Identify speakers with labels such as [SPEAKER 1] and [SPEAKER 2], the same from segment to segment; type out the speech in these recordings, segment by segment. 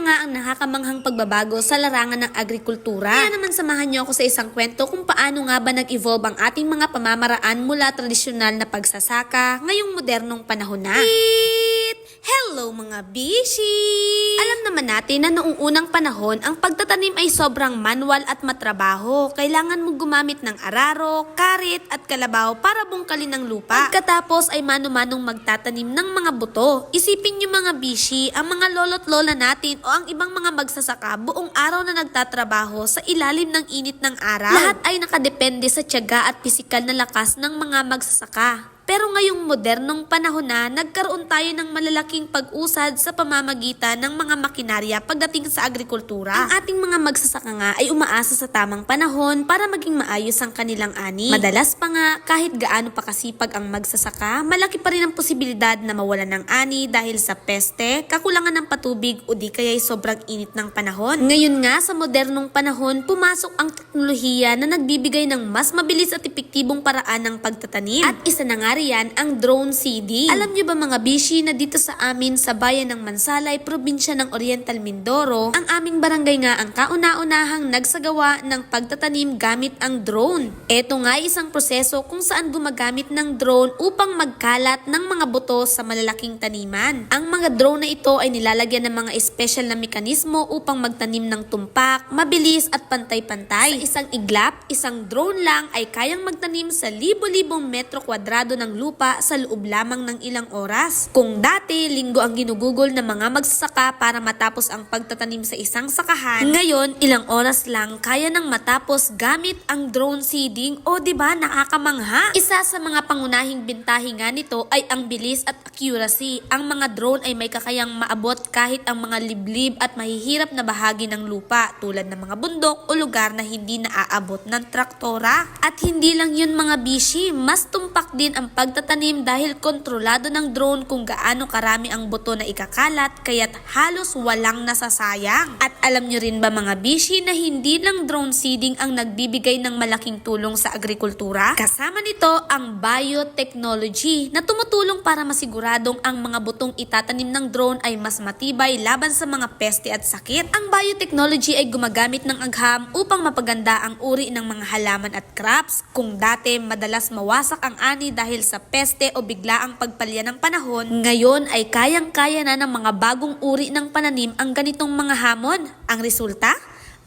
[SPEAKER 1] nga ang nakakamanghang pagbabago sa larangan ng agrikultura. Kaya naman samahan niyo ako sa isang kwento kung paano nga ba nag-evolve ang ating mga pamamaraan mula tradisyonal na pagsasaka ngayong modernong panahon na. Eat! Hello mga bishi! Alam naman natin na noong unang panahon, ang pagtatanim ay sobrang manual at matrabaho. Kailangan mo gumamit ng araro, karit at kalabaw para bungkalin ang lupa. Pagkatapos ay mano-manong magtatanim ng mga buto. Isipin niyo mga bishi, ang mga lolo't lola natin o ang ibang mga magsasaka buong araw na nagtatrabaho sa ilalim ng init ng araw. Lahat ay nakadepende sa tiyaga at pisikal na lakas ng mga magsasaka. Pero ngayong modernong panahon na, nagkaroon tayo ng malalaking pag-usad sa pamamagitan ng mga makinarya pagdating sa agrikultura. Ang ating mga magsasaka nga ay umaasa sa tamang panahon para maging maayos ang kanilang ani. Madalas pa nga, kahit gaano pa kasipag ang magsasaka, malaki pa rin ang posibilidad na mawalan ng ani dahil sa peste, kakulangan ng patubig o di kaya'y sobrang init ng panahon. Ngayon nga, sa modernong panahon, pumasok ang teknolohiya na nagbibigay ng mas mabilis at epektibong paraan ng pagtatanim. At isa na nga riyan ang drone seeding. Alam niyo ba mga bishi na dito sa amin sa bayan ng Mansalay, probinsya ng Oriental Mindoro, ang aming barangay nga ang kauna-unahang nagsagawa ng pagtatanim gamit ang drone. Ito nga isang proseso kung saan gumagamit ng drone upang magkalat ng mga buto sa malalaking taniman. Ang mga drone na ito ay nilalagyan ng mga espesyal na mekanismo upang magtanim ng tumpak, mabilis at pantay-pantay. Sa isang iglap, isang drone lang ay kayang magtanim sa libo-libong metro kwadrado ng lupa sa loob lamang ng ilang oras. Kung dati, linggo ang ginugugol ng mga magsasaka para matapos ang pagtatanim sa isang sakahan, ngayon, ilang oras lang kaya nang matapos gamit ang drone seeding o di ba nakakamangha? Isa sa mga pangunahing bintahi nga nito ay ang bilis at accuracy. Ang mga drone ay may kakayang maabot kahit ang mga liblib at mahihirap na bahagi ng lupa tulad ng mga bundok o lugar na hindi naaabot ng traktora. At hindi lang yun mga bishi, mas tumpak din ang pagtatanim dahil kontrolado ng drone kung gaano karami ang buto na ikakalat kaya't halos walang nasasayang. At alam nyo rin ba mga bishi na hindi lang drone seeding ang nagbibigay ng malaking tulong sa agrikultura? Kasama nito ang biotechnology na tumutulong para masiguradong ang mga butong itatanim ng drone ay mas matibay laban sa mga peste at sakit. Ang biotechnology ay gumagamit ng agham upang mapaganda ang uri ng mga halaman at crops. Kung dati madalas mawasak ang ani dahil sa peste o biglaang pagpalya ng panahon, ngayon ay kayang-kaya na ng mga bagong uri ng pananim ang ganitong mga hamon. Ang resulta?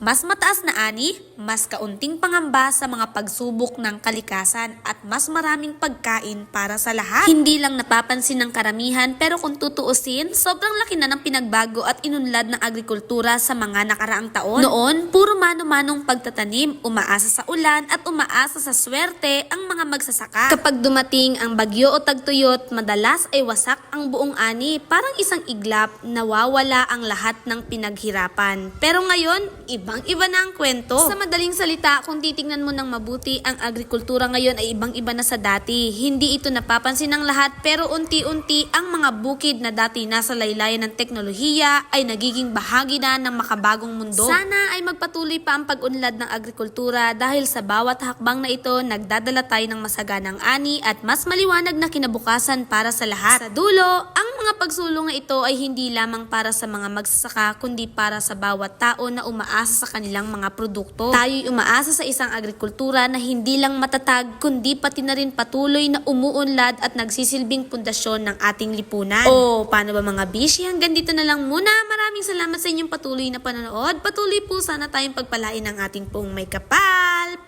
[SPEAKER 1] Mas mataas na ani, mas kaunting pangamba sa mga pagsubok ng kalikasan at mas maraming pagkain para sa lahat. Hindi lang napapansin ng karamihan pero kung tutuusin, sobrang laki na ng pinagbago at inunlad ng agrikultura sa mga nakaraang taon. Noon, puro mano-manong pagtatanim, umaasa sa ulan at umaasa sa swerte ang mga magsasaka. Kapag dumating ang bagyo o tagtuyot, madalas ay wasak ang buong ani, parang isang iglap, nawawala ang lahat ng pinaghirapan. Pero ngayon, ibang-iba na ang kwento. Sa madaling salita, kung titingnan mo ng mabuti, ang agrikultura ngayon ay ibang-iba na sa dati. Hindi ito napapansin ng lahat pero unti-unti ang mga bukid na dati nasa laylayan ng teknolohiya ay nagiging bahagi na ng makabagong mundo. Sana ay magpatuloy pa ang pag-unlad ng agrikultura dahil sa bawat hakbang na ito, nagdadala tayo ng masaganang ani at mas maliwanag na kinabukasan para sa lahat. Sa dulo, ang mga pagsulong na ito ay hindi lamang para sa mga magsasaka kundi para sa bawat tao na umaasa sa kanilang mga produkto. Tayo'y umaasa sa isang agrikultura na hindi lang matatag kundi pati na rin patuloy na umuunlad at nagsisilbing pundasyon ng ating lipunan. O, paano ba mga bishi? Hanggang dito na lang muna. Maraming salamat sa inyong patuloy na panonood. Patuloy po sana tayong pagpalain ng ating pong may kapal.